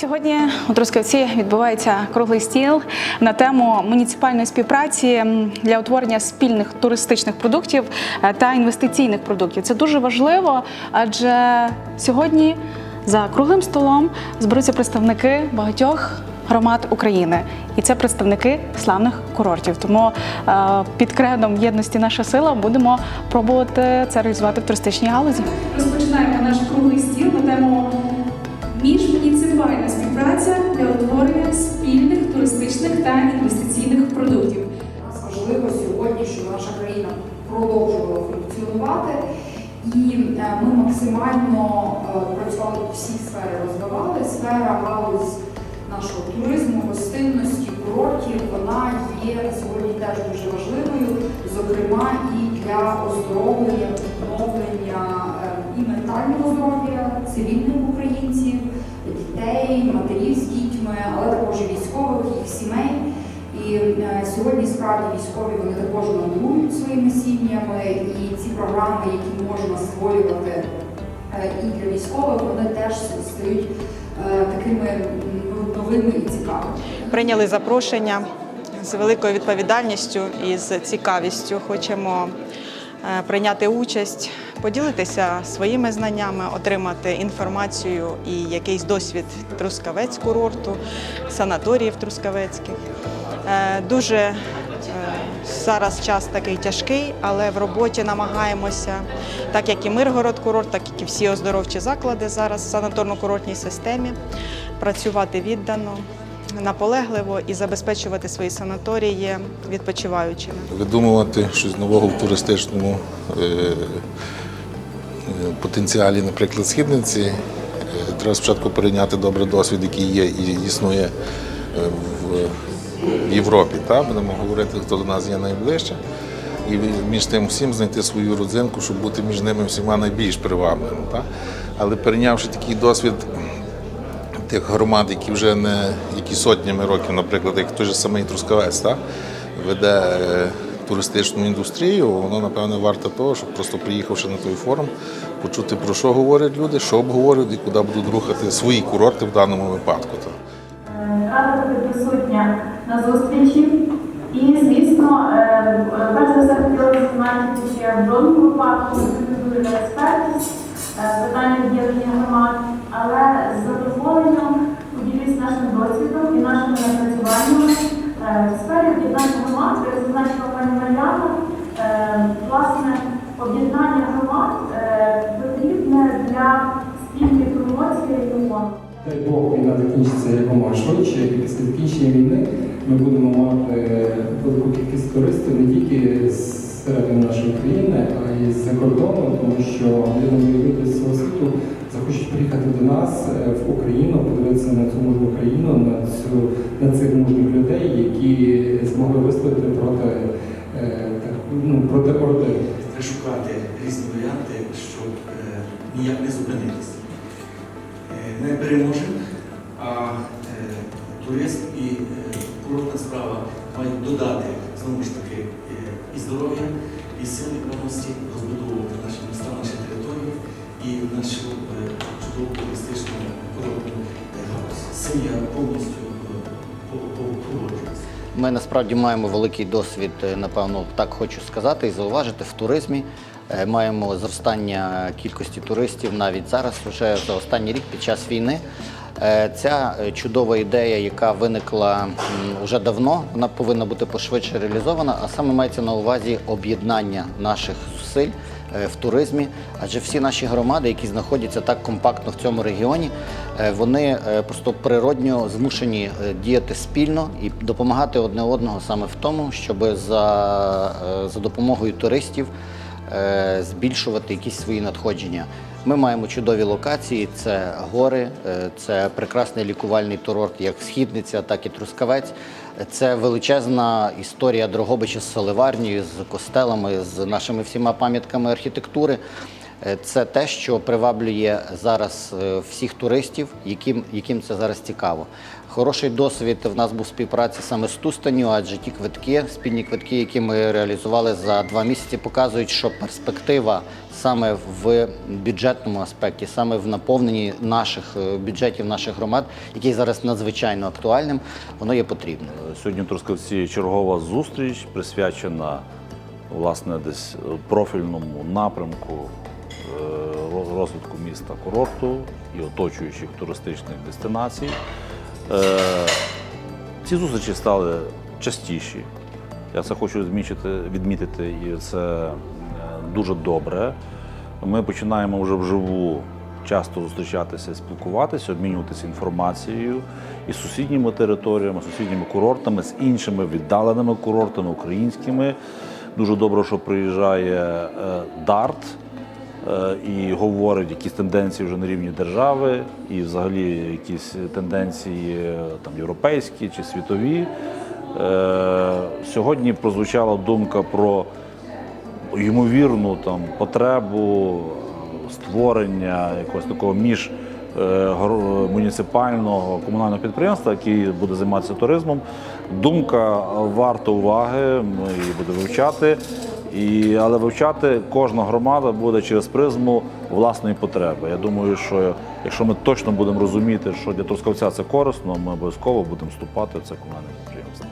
Сьогодні у Трускавці відбувається круглий стіл на тему муніципальної співпраці для утворення спільних туристичних продуктів е, та інвестиційних продуктів. Це дуже важливо, адже сьогодні за круглим столом зберуться представники багатьох громад України, і це представники славних курортів. Тому е, під кредом єдності наша сила будемо пробувати це реалізувати в туристичній галузі. Розпочинаємо наш круглий стіл на тему співпраця для утворення спільних туристичних та інвестиційних продуктів. Нас важливо сьогодні, щоб наша країна продовжувала функціонувати, і е, ми максимально е, працювали всі сфери, розвивали. Сфера галузь нашого туризму, гостинності, курортів, вона є сьогодні теж дуже важливою, зокрема і для оздоровлення, відновлення е, і ментального здоров'я цивільних українців, дітей, матерів з дітьми, але також військових, їх сімей. І е, сьогодні справді військові вони також набують своїми сім'ями, і ці програми, які можна створювати е, і для військових, вони теж стають е, такими новими і цікавими. прийняли запрошення з великою відповідальністю і з цікавістю. Хочемо прийняти участь, поділитися своїми знаннями, отримати інформацію і якийсь досвід Трускавець курорту, санаторіїв Трускавецьких. Е, Дуже е, зараз час такий тяжкий, але в роботі намагаємося, так як і Миргород курорт, так як і всі оздоровчі заклади зараз в санаторно-курортній системі, працювати віддано, наполегливо і забезпечувати свої санаторії відпочиваючими. видумувати щось нового в туристичному е, е, потенціалі, наприклад, східниці. Е, Треба спочатку перейняти добрий досвід, який є і існує в Європі. Та? Будемо говорити, хто до нас є найближче. І між тим всім знайти свою родзинку, щоб бути між ними всіма найбільш привабливим. Та? Але перейнявши такий досвід тих громад, які вже не які сотнями років, наприклад, як той же самий Трускавець, та, веде е, туристичну індустрію, воно напевне варто того, щоб просто приїхавши на той форум, почути про що говорять люди, що обговорюють і куди будуть рухати свої курорти в даному випадку. Рада бути присутня на зустрічі. І, звісно, е, е, перш за все хотіла зазначити, що в жодному випадку не на експертність питання відділення громад, але з задоволенням поділюсь нашим досвідом і нашими напрацюваннями Е, в сфері об'єднання громад, як зазначила пані Мар'яна, е, власне, об'єднання громад е, потрібне для спільної промоції регіону. Дай Бог війна закінчиться якомога швидше, і після закінчення війни ми будемо мати велику кількість туристів не тільки з середини нашої країни, а й з-за кордону, тому що люди люди з свого світу захочуть приїхати до нас е, в Україну, подивитися на цю мужну країну, на цю на цих мужних людей, які змогли вистояти проти е, так, ну, проти орди. Треба шукати різні варіанти, щоб е, ніяк не зупинитися. Е, не переможемо, а е, турист і е, курортна справа мають додати знову ж таки е, і здоров'я, і сили певності розбудовувати наші міста, наші території і нашу е, чудову туристичну курортну галузь. Цим повністю е, по- по- погоджуюся. Ми насправді маємо великий досвід, напевно, так хочу сказати і зауважити в туризмі. Маємо зростання кількості туристів навіть зараз, вже за останній рік під час війни. Е, Ця е, чудова ідея, яка виникла вже давно, вона повинна бути пошвидше реалізована, а саме мається на увазі об'єднання наших зусиль е, в туризмі, адже всі наші громади, які знаходяться так компактно в цьому регіоні, вони просто природньо змушені діяти спільно і допомагати одне одного саме в тому, щоб за, за допомогою туристів збільшувати якісь свої надходження. Ми маємо чудові локації: це гори, е, це прекрасний лікувальний турорт, як Східниця, так і Трускавець. Це величезна історія Дрогобича з Соливарнею, з костелами, з нашими всіма пам'ятками архітектури. Е, Це те, що приваблює зараз е, всіх туристів, яким, яким це зараз цікаво. Хороший досвід в нас був співпраці саме з Тустаню, адже ті квитки, спільні квитки, які ми реалізували за два місяці, показують, що перспектива саме в бюджетному аспекті, саме в наповненні наших е, бюджетів наших громад, який зараз надзвичайно актуальним, воно є потрібним. Сьогодні в Трускавці чергова зустріч присвячена власне десь профільному напрямку розвитку міста курорту і оточуючих туристичних дестинацій. Е, Ці зустрічі стали частіші. Я це хочу відмічити, відмітити, і це е, дуже добре. Ми починаємо вже вживу часто зустрічатися, спілкуватися, обмінюватися інформацією із сусідніми територіями, сусідніми курортами, з іншими віддаленими курортами українськими. Дуже добре, що приїжджає е, Дарт і говорить якісь тенденції вже на рівні держави, і взагалі якісь тенденції е, там європейські чи світові. Е, Сьогодні прозвучала думка про ймовірну там потребу е, створення якогось такого між е, муніципального комунального підприємства, який буде займатися туризмом. Думка варта уваги, ми її будемо вивчати. І, але вивчати кожна громада буде через призму власної потреби. Я думаю, що якщо ми точно будемо розуміти, що для Трускавця це корисно, ми обов'язково будемо вступати в це комунальне підприємство.